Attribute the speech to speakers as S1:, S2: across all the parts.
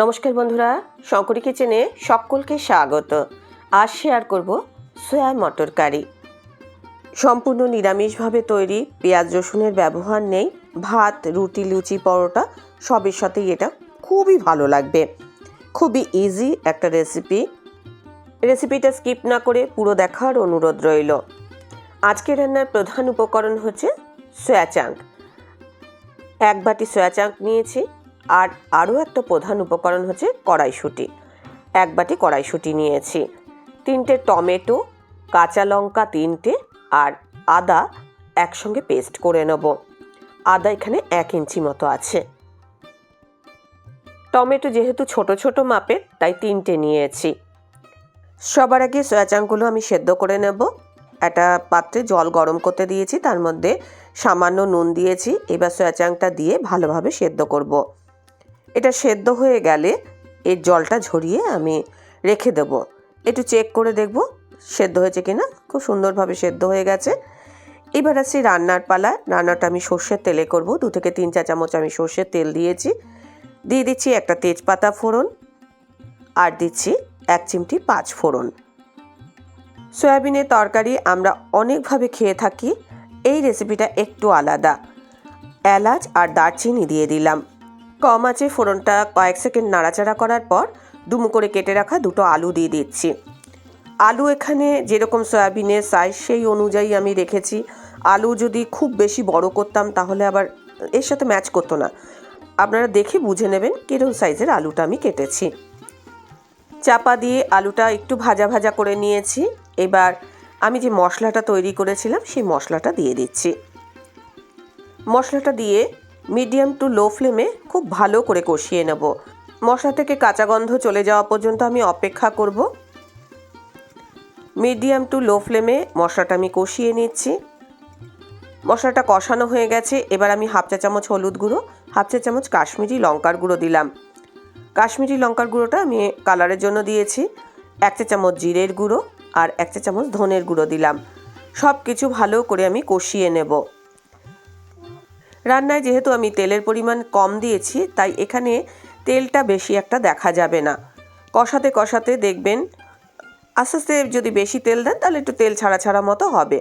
S1: নমস্কার বন্ধুরা, শঙ্করী কিচেনে সকলকে স্বাগত। আজ শেয়ার করব সয়া মটর কারি। সম্পূর্ণ নিরামিষভাবে তৈরি পেঁয়াজ রসুনের ব্যবহার নেই, ভাত, রুটি, লুচি, পরোটা সবের সাথেই এটা খুবই ভালো লাগবে। খুবই ইজি একটা রেসিপি রেসিপিটা স্কিপ না করে পুরো দেখার অনুরোধ রইল। আজকের রান্নার প্রধান উপকরণ হচ্ছে সয়া চাঙ্ক এক বাটি সয়া চাঙ্ক নিয়েছি আর আরও একটা প্রধান উপকরণ হচ্ছে কড়াইশুঁটি। এক বাটি কড়াইশুঁটি নিয়েছি। তিনটে টমেটো, কাঁচা লঙ্কা তিনটে আর আদা একসঙ্গে পেস্ট করে নেব। আদা এখানে এক ইঞ্চি মতো আছে। টমেটো যেহেতু ছোট ছোট মাপের, তাই তিনটে নিয়েছি। সবার আগে সয়া চাংগুলো আমি সেদ্ধ করে নেব। একটা পাত্রে জল গরম করতে দিয়েছি, তার মধ্যে সামান্য নুন দিয়েছি। এবার সয়া চাংটা দিয়ে ভালোভাবে সেদ্ধ করব। এটা সেদ্ধ হয়ে গেলে এর জলটা ঝরিয়ে আমি রেখে দেবো। একটু চেক করে দেখব সেদ্ধ হয়েছে কিনা। খুব সুন্দরভাবে সেদ্ধ হয়ে গেছে। এবার আসছি রান্নার পালা রান্নাটা আমি সর্ষের তেলে করব। দু থেকে তিন চা চামচ আমি সর্ষের তেল দিয়েছি। দিয়ে দিচ্ছি একটা তেজপাতা ফোড়ন আর দিচ্ছি এক চিমটি পাঁচ ফোড়ন। সয়াবিনের তরকারি আমরা অনেকভাবে খেয়ে থাকি। এই রেসিপিটা একটু আলাদা। এলাচ আর দারচিনি দিয়ে দিলাম। কম আছে ফোড়নটা কয়েক সেকেন্ড নাড়াচাড়া করার পর দুমু করে কেটে রাখা দুটো আলু দিয়ে দিচ্ছি। আলু এখানে যেরকম সয়াবিনের সাইজ সেই অনুযায়ী আমি রেখেছি। আলু যদি খুব বেশি বড় করতাম তাহলে আবার এর সাথে ম্যাচ করতো না। আপনারা দেখে বুঝে নেবেন কীরকম সাইজের আলুটা আমি কেটেছি। চাপা দিয়ে আলুটা একটু ভাজা ভাজা করে নিয়েছি। এবার আমি যে মশলাটা তৈরি করেছিলাম সেই মশলাটা দিয়ে দিচ্ছি। মশলাটা দিয়ে মিডিয়াম টু লো ফ্লেমে খুব ভালো করে কষিয়ে নেব। মশলা থেকে কাঁচা গন্ধ চলে যাওয়া পর্যন্ত আমি অপেক্ষা করব। মিডিয়াম টু লো ফ্লেমে মশলাটা আমি কষিয়ে নিচ্ছি। মশলাটা কষানো হয়ে গেছে, এবার আমি হাফ চা চামচ হলুদ গুঁড়ো, হাফ চা চামচ কাশ্মীরি লঙ্কার গুঁড়ো দিলাম। কাশ্মীরি লঙ্কার গুঁড়োটা আমি কালারের জন্য দিয়েছি। এক চা চামচ জিরের গুঁড়ো আর এক চা চামচ ধনের গুঁড়ো দিলাম। সব কিছু ভালো করে আমি কষিয়ে নেব। রান্নায় যেহেতু আমি তেলের পরিমাণ কম দিয়েছি, তাই এখানে তেলটা বেশি একটা দেখা যাবে না। কষাতে কষাতে দেখবেন, আস্তে আস্তে যদি বেশি তেল দেন, তাহলে একটু তেল ছাড়া ছাড়া মতো হবে।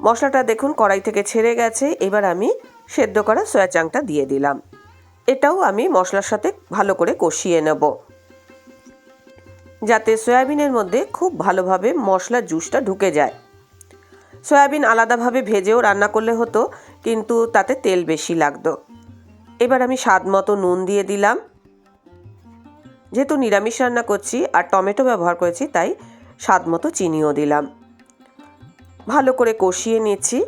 S1: মশলাটা দেখুন, কড়াই থেকে ছেড়ে গেছে, এবার আমি সেদ্ধ করা সয়া চাংটা দিয়ে দিলাম। এটাও আমি মশলার সাথে ভালো করে কষিয়ে নেব। যাতে সয়াবিনের মধ্যে খুব ভালোভাবে মশলার জুসটা ঢুকে যায়। সয়াবিন আলাদাভাবে ভেজেও রান্না করলে হতো, কিন্তু তাতে তেল বেশি লাগতো। এবার আমি স্বাদ মতো নুন দিয়ে দিলাম। যেহেতু নিরামিষ রান্না করছি আর টমেটো ব্যবহার করেছি, তাই স্বাদ মতো চিনিও দিলাম। ভালো করে কষিয়ে নিচ্ছি।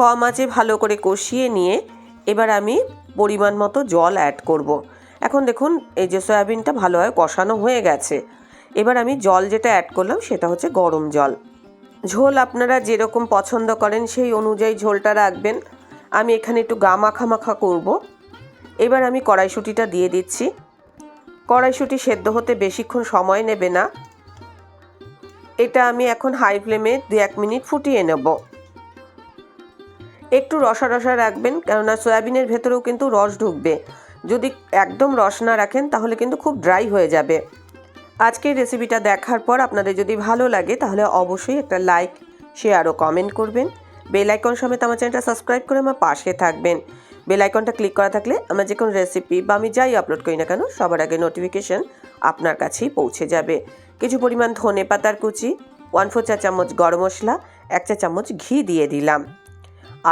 S1: কম আঁচে ভালো করে কষিয়ে নিয়ে এবার আমি পরিমাণ মতো জল অ্যাড করব। এখন দেখুন, এই যে সয়াবিনটা ভালোভাবে কষানো হয়ে গেছে। এবার আমি জল যেটা অ্যাড করলাম সেটা হচ্ছে গরম জল। ঝোল আপনারা যেরকম পছন্দ করেন সেই অনুযায়ী ঝোলটা রাখবেন। আমি এখানে একটু গা মাখা মাখা করব। এবার আমি কড়াইশুঁটিটা দিয়ে দিচ্ছি। কড়াইশুঁটি সেদ্ধ হতে বেশিক্ষণ সময় নেবে না। এটা আমি এখন হাই ফ্লেমে দু এক মিনিট ফুটিয়ে নেব। একটু রসা রসা রাখবেন, কেননা সয়াবিনের ভেতরেও কিন্তু রস ঢুকবে। যদি একদম রস না রাখেন তাহলে কিন্তু খুব ড্রাই হয়ে যাবে। আজকের রেসিপিটা দেখার পর আপনাদের যদি ভালো লাগে, তাহলে অবশ্যই একটা লাইক শেয়ার ও কমেন্ট করবেন। বেল আইকন সমেত আমার চ্যানেলটা সাবস্ক্রাইব করে আমার পাশে থাকবেন। বেল আইকনটা ক্লিক করা থাকলে আমার যে কোনো রেসিপি বা আমি যাই আপলোড করি না কেন, সবার আগে নোটিফিকেশন আপনার কাছেই পৌঁছে যাবে। কিছু পরিমাণ ধনে পাতার কুচি ওয়ান ফোর চা চামচ গরম মশলা, এক চা চামচ ঘি দিয়ে দিলাম।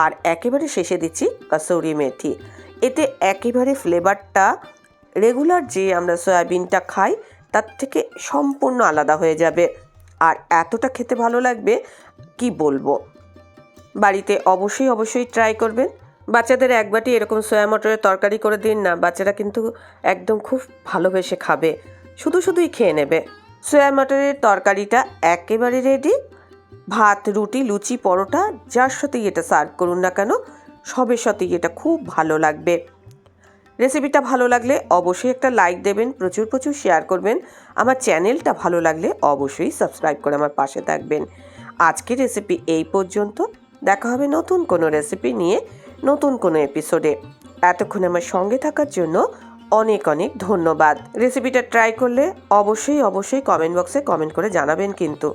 S1: আর একেবারে শেষে দিচ্ছি কসৌরি মেথি। এতে একেবারে ফ্লেভারটা রেগুলার যে আমরা সয়াবিনটা খাই তার থেকে সম্পূর্ণ আলাদা হয়ে যাবে। আর এতটা খেতে ভালো লাগবে, কি বলব? বাড়িতে অবশ্যই অবশ্যই ট্রাই করবেন। বাচ্চাদের এক বাটি এরকম সয়া মটরের তরকারি করে দিন না, বাচ্চারা কিন্তু একদম খুব ভালোবেসে খাবে। শুধু, শুধুই খেয়ে নেবে। সয়া মটরের তরকারিটা একেবারে রেডি ভাত, রুটি, লুচি, পরোটা, যার সাথেই এটা সার্ভ করুন না কেন, সবের সাথেই এটা খুব ভালো লাগবে। রেসিপিটা ভালো লাগলে অবশ্যই একটা লাইক দেবেন, প্রচুর প্রচুর শেয়ার করবেন। আমার চ্যানেলটা ভালো লাগলে অবশ্যই সাবস্ক্রাইব করে আমার পাশে থাকবেন। আজকের রেসিপি এই পর্যন্ত। দেখা হবে নতুন কোনো রেসিপি নিয়ে নতুন কোনো এপিসোডে এতক্ষণ আমার সঙ্গে থাকার জন্য অনেক অনেক ধন্যবাদ। রেসিপিটা ট্রাই করলে অবশ্যই অবশ্যই কমেন্ট বক্সে কমেন্ট করে জানাবেন কিন্তু।